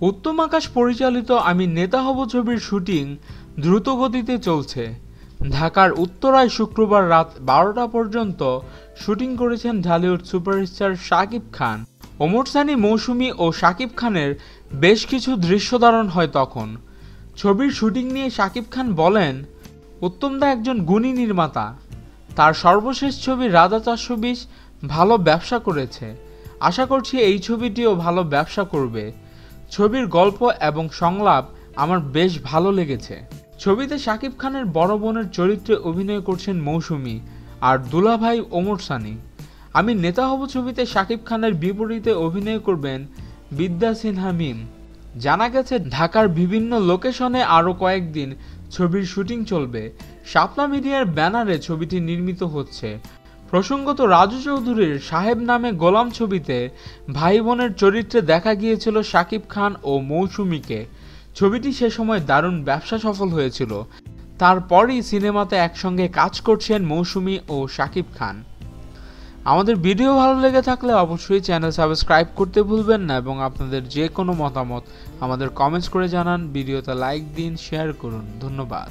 উত্তম আকাশ পরিচালিত আমি নেতা হব ছবির শুটিং দ্রুত গতিতে চলছে। ঢাকার উত্তরায় শুক্রবার রাত বারোটা পর্যন্ত শুটিং করেছেন ঢালিউড সুপারস্টার শাকিব খান। ওমর সানি মৌসুমী ও শাকিব খানের বেশ কিছু দৃশ্য ধারণ হয় তখন। ছবির শুটিং নিয়ে শাকিব খান বলেন উত্তমদা একজন গুণী নির্মাতা। তার সর্বশেষ ছবি রাধা চারশো বিশ ভালো ব্যবসা করেছে। আশা করছি এই ছবিটিও ভালো ব্যবসা করবে। ছবির গল্প এবং সংলাপ আমার বেশ ভালো লেগেছে। ছবিতে শাকিব খানের বড় বোনের চরিত্রে অভিনয় করছেন মৌসুমী আর দুলাভাই ওমর সানি। আমি নেতা হব ছবিতে শাকিব খানের বিপরীতে অভিনয় করবেন বিদ্যা সিনহা মিম। জানা গেছে, ঢাকার বিভিন্ন লোকেশনে আরও কয়েকদিন ছবির শুটিং চলবে। শাপলা মিডিয়ার ব্যানারে ছবিটি নির্মিত হচ্ছে। প্রসঙ্গত রাজু চৌধুরীর সাহেব নামে গোলাম ছবিতে ভাই বোনের চরিত্রে দেখা গিয়েছিল শাকিব খান ও মৌসুমীকে। ছবিটি সে সময় দারুণ ব্যবসা সফল হয়েছিল। তারপরই সিনেমাতে একসঙ্গে কাজ করছেন মৌসুমী ও শাকিব খান। আমাদের ভিডিও ভালো লেগে থাকলে অবশ্যই চ্যানেল সাবস্ক্রাইব করতে ভুলবেন না এবং আপনাদের যে কোনো মতামত আমাদের কমেন্টস করে জানান, ভিডিওতে লাইক দিন শেয়ার করুন। ধন্যবাদ।